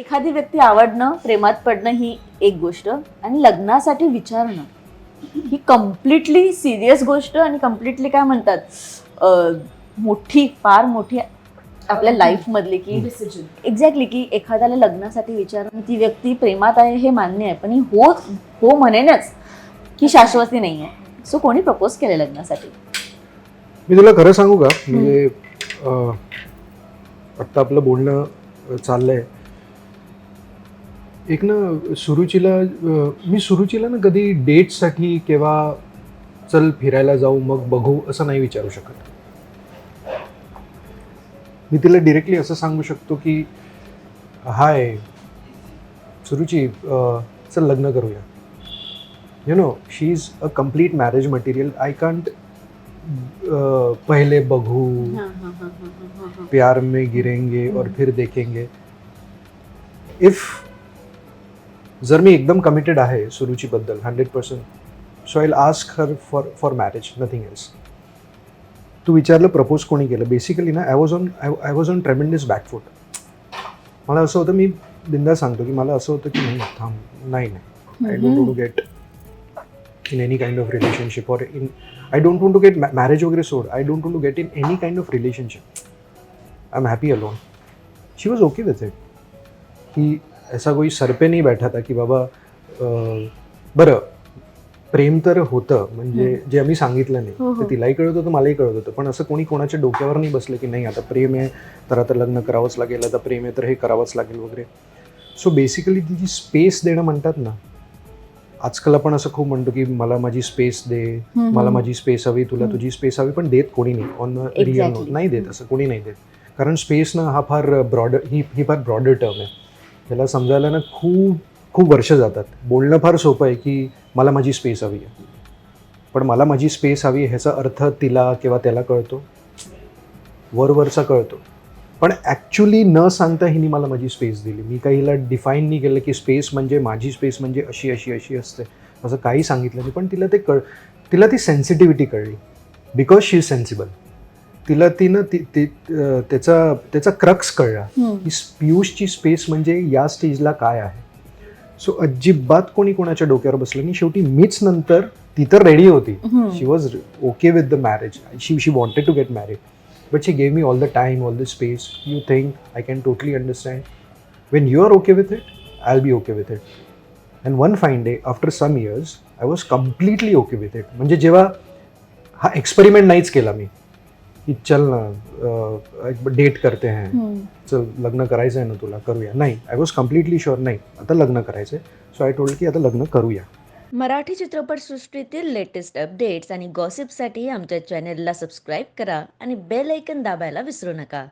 एखादी व्यक्ती आवडणं प्रेमात पडणं ही एक गोष्ट आणि लग्नासाठी विचारणं ही कम्प्लिटली सिरियस गोष्ट आणि कम्प्लिटली काय म्हणतात मोठी फार मोठी आपल्या लाईफ मधली की डिसिजन एक्झॅक्टली की एखाद्याला लग्नासाठी विचारणं ती व्यक्ती प्रेमात आहे हे मान्य आहे पण ही हो हो म्हणेनच की शाश्वती नाही आहे सो कोणी प्रपोज केलं लग्नासाठी? मी तुला खरं सांगू का? म्हणजे अं, आत्ता आपलं बोलणं चाललंय. एक ना सुरुचीला मी सुरुचीला ना कधी डेटसाठी किंवा चल फिरायला जाऊ मग बघू असं नाही विचारू शकत. मी तिला डिरेक्टली असं सांगू शकतो की हाय सुरुची चल लग्न करूया. You know she is a complete marriage material I can't पहले बघू प्यार में गिरेंगे और फिर देखेंगे. इफ जर मी एकदम कमिटेड आहे सुरुचीबद्दल hundred percent so I ask her for for marriage nothing else तू विचारलं प्रपोज कोणी केलं. बेसिकली ना I was on I was on tremendous back foot मला असं होतं मी बिंदा सांगतो की मला असं होतं की नाही थांब नाही नाही. I don't to get in any kind of relationship और in I don't want to get marriage वगैरे सोड. I don't want to get in any kind of relationship I am happy alone she was okay with it की ऐसा कोई sir पे नहीं बैठा था की बाबा बरं प्रेम तर होतं म्हणजे जे आम्ही सांगितलं हो, नाही हो. ते तिलाही कळत होतं मलाही कळत होतं पण असं कोणी कोणाच्या डोक्यावर नाही बसलं की नाही आता प्रेम आहे तर आता लग्न करावंच लागेल आता प्रेम आहे तर हे करावंच लागेल वगैरे सो बेसिकली ती जी स्पेस देणं म्हणतात ना आजकाल आपण असं खूप म्हणतो की मला माझी स्पेस दे मला माझी स्पेस हवी तुला. तुझी स्पेस हवी पण देत कोणी नाही ऑन रिअल. नोट नाही देत असं कोणी नाही देत कारण स्पेस ना हा फार ब्रॉडर ही ही फार ब्रॉडर टर्म आहे त्याला समजायला ना खूप खूप वर्ष जातात. बोलणं फार सोपं आहे की मला माझी स्पेस हवी आहे. पण मला माझी स्पेस हवी ह्याचा अर्थ तिला किंवा त्याला कळतो. वरवरचा कळतो. पण ॲक्च्युली न सांगता हिने मला माझी स्पेस दिली. मी काही हिला डिफाईन नाही केलं की स्पेस म्हणजे माझी स्पेस म्हणजे अशी अशी अशी असते. असं काही सांगितलं नाही. पण तिला ते कळ तिला ती सेन्सिटिव्हिटी कळली. बिकॉज शी इज सेन्सिबल तिला ती ना ती त्याचा त्याचा क्रक्स कळला की पियुषची स्पेस म्हणजे या स्टेजला काय आहे. सो अजिबात कोणी कोणाच्या डोक्यावर बसलं नाही. शेवटी मीच नंतर ती तर रेडी होती. She was okay with the marriage she she wanted to get married but she gave me all the time all the space you think I can totally understand when you are okay with it I be okay with it and one fine day after some years I was completely okay with it म्हणजे जेव्हा हा experiment नाहीच केला मी. की चल ना date करते हैं। चल लग्न करायचं आहे ना तुला करूया. नाही आय वॉज कम्प्लिटली शुअर नाही आता लग्न करायचं आहे सो आय टोल्ड की आता लग्न करूया. मराठी चित्रपटसृष्टीतील लेटेस्ट अपडेट्स आणि गॉसिपसाठी आमच्या चॅनेलला सबस्क्राईब करा आणि बेल ऐकन दाबायला विसरू नका.